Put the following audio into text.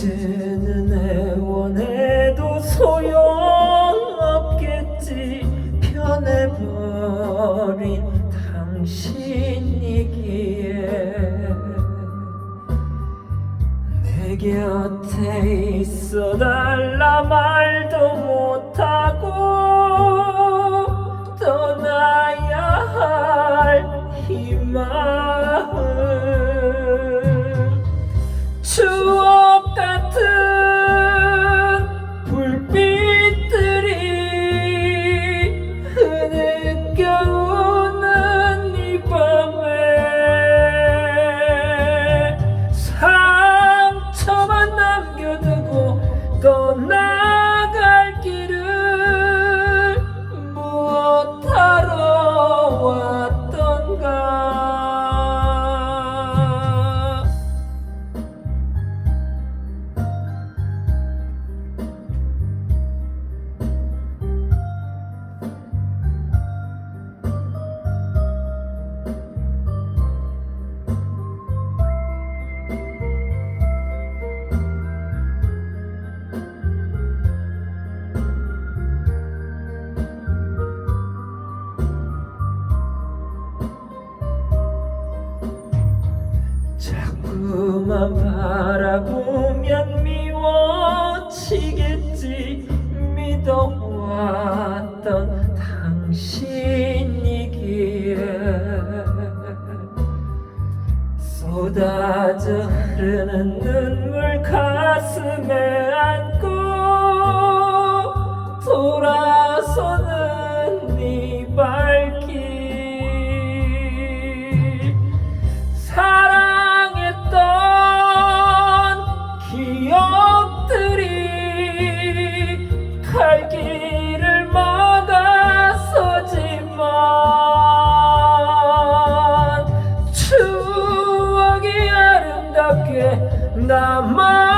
이제는 애원해도 소용없겠지. 변해버린 당신이기에 내 곁에 있어달라 말도 못하고 자꾸만 바라보면 미워지겠지. 믿어왔던 당신이기에 쏟아져 흐르는 눈물 가슴에 안고 돌아서는 네발 남아